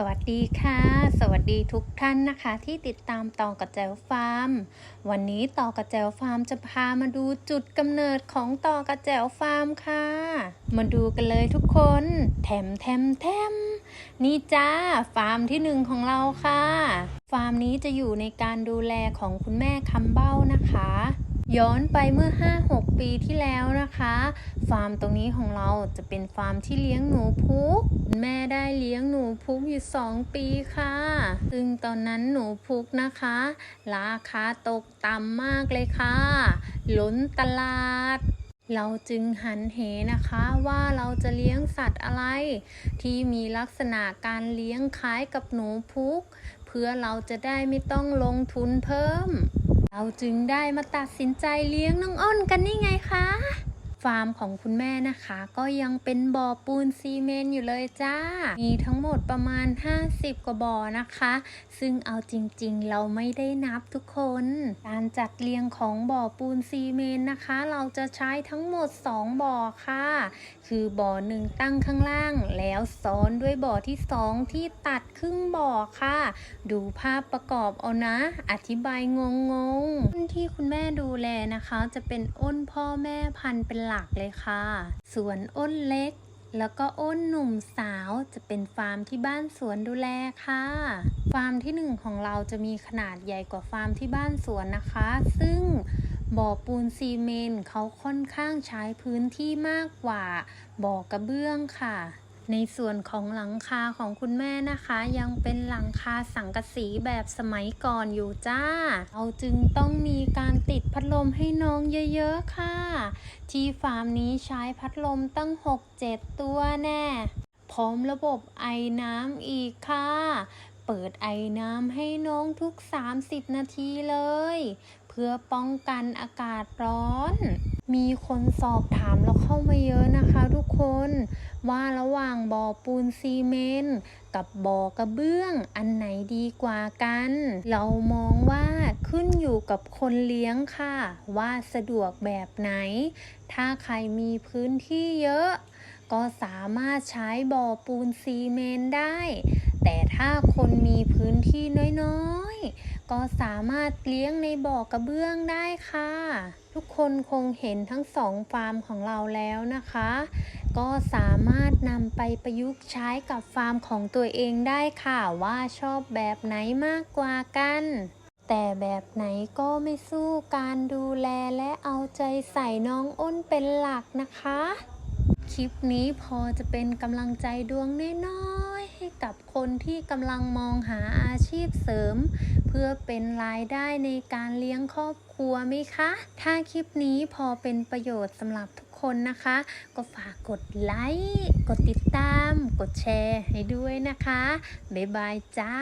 สวัสดีค่ะ สวัสดีทุกท่านนะคะที่ติดตามต่อกระแจวฟาร์ม วันนี้ต่อกระแจวฟาร์มจะพามาดูจุดกำเนิดของต่อกระแจวฟาร์มค่ะ มาดูกันเลยทุกคนแถมแถมแถมนี่จ้าฟาร์มที่หนึ่งของเราค่ะ ฟาร์มนี้จะอยู่ในการดูแลของคุณแม่คำเบ้านะคะ ย้อนไปเมื่อ 5-6 ปีที่แล้วนะคะ ฟาร์มตรงนี้ของเราจะเป็นฟาร์มที่เลี้ยงหนูพุก แม่ได้เลี้ยงหนูพุกอยู่ 2 ปีค่ะ ซึ่งตอนนั้นหนูพุกนะคะ ราคาตกต่ำมากเลยค่ะ ล้นตลาดเราจึงหันเหนะคะว่าเราจะเลี้ยงสัตว์อะไร ที่มีลักษณะการเลี้ยงคล้ายกับหนูพุก เพื่อเราจะได้ไม่ต้องลงทุนเพิ่ม เราจึงได้มาตัดสินใจเลี้ยงน้องอ้นกันนี่ไงคะ ฟาร์มของคุณแม่นะคะ ก็ยังเป็นบ่อปูนซีเมนต์อยู่เลยจ้า มีทั้งหมดประมาณ 50 กว่าบ่อนะคะ ซึ่งเอาจริงๆ เราไม่ได้นับทุกคน การจัดเรียงของบ่อปูนซีเมนต์นะคะ เราจะใช้ทั้งหมด 2 บ่อค่ะ คือบ่อหนึ่งตั้งข้างล่าง แล้วซ้อนด้วยบ่อที่ 2 ที่ตัดครึ่งบ่อค่ะ ดูภาพประกอบเอานะ อธิบายงงๆอ้นที่คุณแม่ดูแลนะคะ จะเป็นอ้นพ่อแม่พันธุ์เป็นหลักเลยค่ะ สวนอ้นเล็ก แล้วก็อ้นหนุ่มสาวจะเป็นฟาร์มที่บ้านสวนดูแลค่ะ ฟาร์มที่หนึ่งของเราจะมีขนาดใหญ่กว่าฟาร์มที่บ้านสวนนะคะ ซึ่งบ่อปูนซีเมนต์เขาค่อนข้างใช้พื้นที่มากกว่าบ่อกระเบื้องค่ะ ในส่วนของหลังคาของคุณแม่นะคะ ยังเป็นหลังคาสังกะสีแบบสมัยก่อนอยู่จ้าเราจึงต้องมีการติดพัดลมให้น้องเยอะๆค่ะ ที่ฟาร์มนี้ใช้พัดลมตั้ง 6-7 ตัวแน่ พร้อมระบบไอน้ำอีกค่ะ เปิดไอน้ำให้น้องทุก 30 นาทีเลย เพื่อป้องกันอากาศร้อน มีคนสอบถามเราเข้ามาเยอะนะคะทุกคนว่าระหว่างบ่อปูนซีเมนต์กับบ่อกระเบื้องอันไหนดีกว่ากัน เรามองว่าขึ้นอยู่กับคนเลี้ยงค่ะ ว่าสะดวกแบบไหน ถ้าใครมีพื้นที่เยอะ ก็สามารถใช้บ่อปูนซีเมนต์ได้ แต่ถ้าคนมีพื้นที่น้อย ก็สามารถเลี้ยงในบ่อกระเบื้องได้ค่ะ ทุกคนคงเห็นทั้งสองฟาร์มของเราแล้วนะคะ ก็สามารถนำไปประยุกต์ใช้กับฟาร์มของตัวเองได้ค่ะว่าชอบแบบไหนมากกว่ากันแต่แบบไหนก็ไม่สู้การดูแลและเอาใจใส่น้องอ้นเป็นหลักนะคะ ลิปนี้พอจะเป็นกำลังใจดวงน้อยๆให้กับคนที่กำลังมองหาอาชีพเสริม เพื่อเป็นรายได้ในการเลี้ยงครอบครัวไหมคะ ถ้าคลิปนี้พอเป็นประโยชน์สำหรับทุกคนนะคะ ก็ฝากกดไลค์กดติดตาม กดแชร์ให้ด้วยนะคะ บ๊ายบายจ้า